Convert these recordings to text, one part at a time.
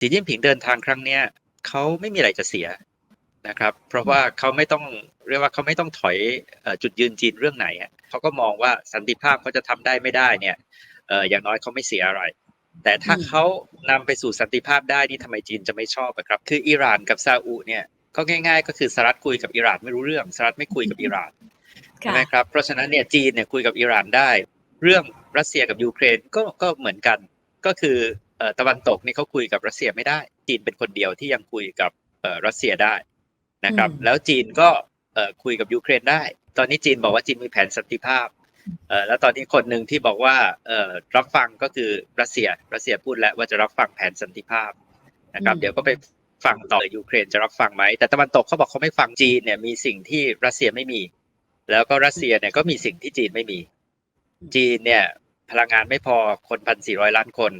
สีจิ้นผิงเดินทางครั้งเนี้ยเขาไม่มีอะไรจะเสียนะครับ เพราะว่าเขาไม่ต้องเรียกว่าเขาไม่ต้องถอยเอ่อจุดยืนจีนเรื่องไหนอะเขาก็มองว่าสันติภาพเขาจะทำได้ไม่ได้เนี่ยเอออย่างน้อยเขาไม่เสียอะไร แต่ถ้าอืมเขานำไปสู่สันติภาพได้นี่ทำไมจีนจะไม่ชอบอะครับ คืออิหร่านกับซาอุเนี่ยก็ง่าย ๆ ก็คือสหรัฐคุยกับอิหร่านไม่รู้เรื่องสหรัฐไม่คุยกับอิหร่านใช่ค่ะไหมครับเพราะฉะนั้นเนี่ยจีนเนี่ยคุยกับอิหร่านได้ เรื่องรัสเซียกับยูเครนก็ก็เหมือนกันก็คือเอ่อ ตะวันตกนี่เขาคุยกับรัสเซียไม่ได้ จีนเป็นคนเดียวที่ยังคุยกับเอ่อรัสเซียได้นะครับอืมแล้วจีนก็เอ่อคุยกับยูเครนได้ ตอนนี้จีนบอกว่าจีนมีแผนสันติภาพเอ่อแล้วตอนนี้คนหนึ่งที่บอกว่าเอ่อรับฟังก็คือรัสเซียรัสเซียพูดแล้วว่าจะรับฟังแผนสันติภาพนะครับ เดี๋ยวก็ไปฟังต่อยูเครนจะรับฟังไหมแต่ตะวันตกเขาบอกเขาไม่ฟังจีนเนี่ยมีสิ่งที่รัสเซียไม่มี แล้วก็รัสเซียเนี่ยก็มีสิ่งที่จีนไม่มี จีนเนี่ยพลังงานไม่พอคนพันสี่ร้อยล้านคน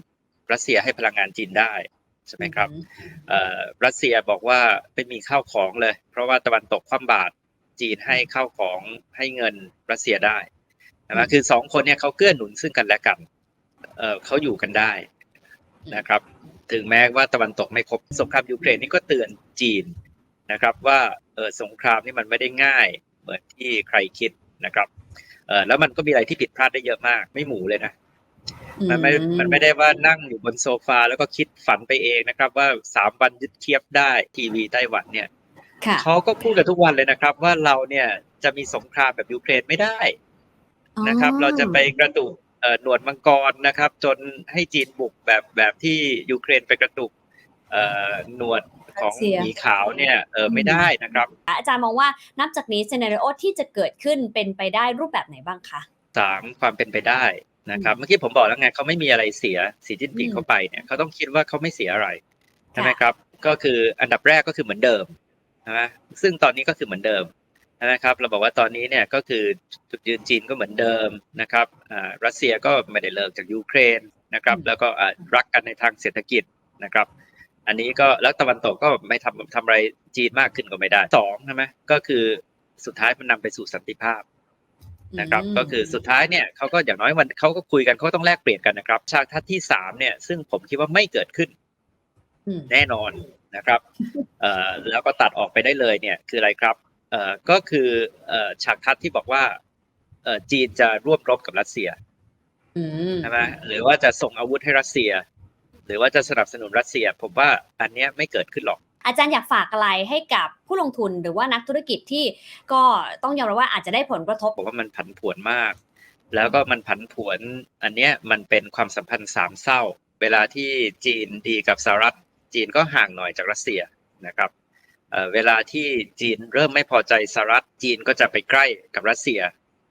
รัสเซียให้พลังงานจีนได้ใช่ไหมครับเอ่อรัสเซียบอกว่าไม่มีข้าวของเลย เพราะว่าตะวันตกคว่ำบาตรจีนให้ข้าวของให้เงินรัสเซียได้นะคือสองคนเนี่ยเขาเกื้อหนุนซึ่งกันและกันเออเขาอยู่กันได้นะครับ ถึงแม้ว่าตะวันตกไม่ครบสงครามยูเครนนี่ก็เตือนจีนนะครับ ว่าเออสงครามนี่มันไม่ได้ง่ายเหมือนที่ใครคิดนะครับเออแล้วมันก็มีอะไรที่ผิดพลาดได้เยอะมาก ไม่หมูเลยนะ มันไม่ มันไม่ได้ว่านั่งอยู่บนโซฟาแล้วก็คิดฝันไปเองนะครับ ว่าสามวันยึดเทียบได้ทีวีไต้หวันเนี่ยค่ะเขาก็พูดกันทุกวันเลยนะครับ ว่าเราเนี่ยจะมีสงครามแบบยูเครนไม่ได้นะครับอ๋อเราจะไปกระตุกเอ่อหนวดมังกรนะครับ จนให้จีนบุกแบบแบบที่ยูเครนไปกระตุกเอ่อหนวดของหมีขาวเนี่ยเออไม่ได้นะครับ อาจารย์มองว่านับจากนี้ซีนารีโอที่จะเกิดขึ้นเป็นไปได้รูปแบบไหนบ้างคะสามความเป็นไปได้ นะครับอืมเมื่อกี้ผมบอกแล้วไงเขาไม่มีอะไรเสียสีจิ้นผิงอืมเข้าไปเนี่ยเขาต้องคิดว่าเขาไม่เสียอะไรใช่ไหมค่ะครับ ก็คืออันดับแรกก็คือเหมือนเดิมใช่ไหมซึ่งตอนนี้ก็คือเหมือนเดิมใช่ไหมครับ เราบอกว่าตอนนี้เนี่ยก็คือจุดยืนจีนก็เหมือนเดิมนะครับอ่ารัสเซียก็ไม่ได้เลิกจากยูเครนนะครับ แล้วก็อ่ารักกันในทางเศรษฐกิจนะครับ อันนี้ก็แล้วตะวันตกก็ไม่ทำทำอะไรจีนมากขึ้นก็ไม่ได้สองใช่ไหมก็คือสุดท้ายมันนำไปสู่สันติภาพ นะครับอืมก็คือสุดท้ายเนี่ยเขาก็อย่างน้อยวันเขาก็คุยกันเขาก็ต้องแลกเปลี่ยนกันนะครับ ฉากทัศน์ที่สามเนี่ย ซึ่งผมคิดว่าไม่เกิดขึ้นอืมแน่นอนนะครับเอ่อแล้วก็ตัดออกไปได้เลยเนี่ย คืออะไรครับเอ่อก็คือเอ่อฉากทัศน์ที่บอกว่าเอ่อจีนจะร่วมรบกับรัสเซียอืมใช่ไหมหรือว่าจะส่งอาวุธให้รัสเซีย หรือว่าจะสนับสนุนรัสเซีย ผมว่าอันเนี้ยไม่เกิดขึ้นหรอก อาจารย์อยากฝากอะไรให้กับผู้ลงทุนหรือว่านักธุรกิจที่ก็ต้องยอมรับว่าอาจจะได้ผลกระทบบอกว่ามันผันผวนมาก แล้วก็มันผันผวนอันเนี้ยมันเป็นความสัมพันธ์สามเศร้า เวลาที่จีนดีกับสหรัฐ จีนก็ห่างหน่อยจากรัสเซียนะครับเอ่อเวลาที่จีนเริ่มไม่พอใจสหรัฐ จีนก็จะไปใกล้กับรัสเซีย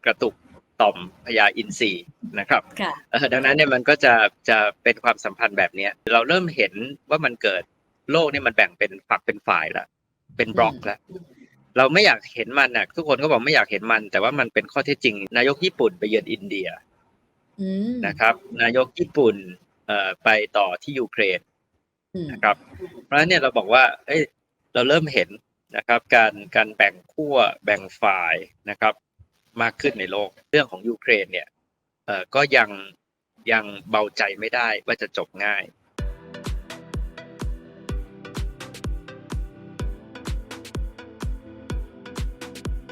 กระตุกต่อมพญาอินทรีนะครับค่ะเอ่อดังนั้นเนี่ยมันก็จะจะเป็นความสัมพันธ์แบบเนี้ยเราเริ่มเห็นว่ามันเกิด โลกนี่มันแบ่งเป็นฝักเป็นฝ่ายละเป็นบล็อกละเราไม่อยากเห็นมันนะทุกคนก็บอกไม่อยากเห็นมัน แต่ว่ามันเป็นข้อเท็จจริง นายกญี่ปุ่นไปเยือนอินเดียอืมนะครับ นายกญี่ปุ่นเอ่อไปต่อที่ยูเครนอืมนะครับ เพราะฉะนั้นเนี่ยเราบอกว่าเอ้ยเราเริ่มเห็นนะครับ การการแบ่งขั้วแบ่งฝ่ายนะครับ มากขึ้นในโลกเรื่องของยูเครนเนี่ยเอ่อก็ยังยังเบาใจไม่ได้ว่าจะจบง่าย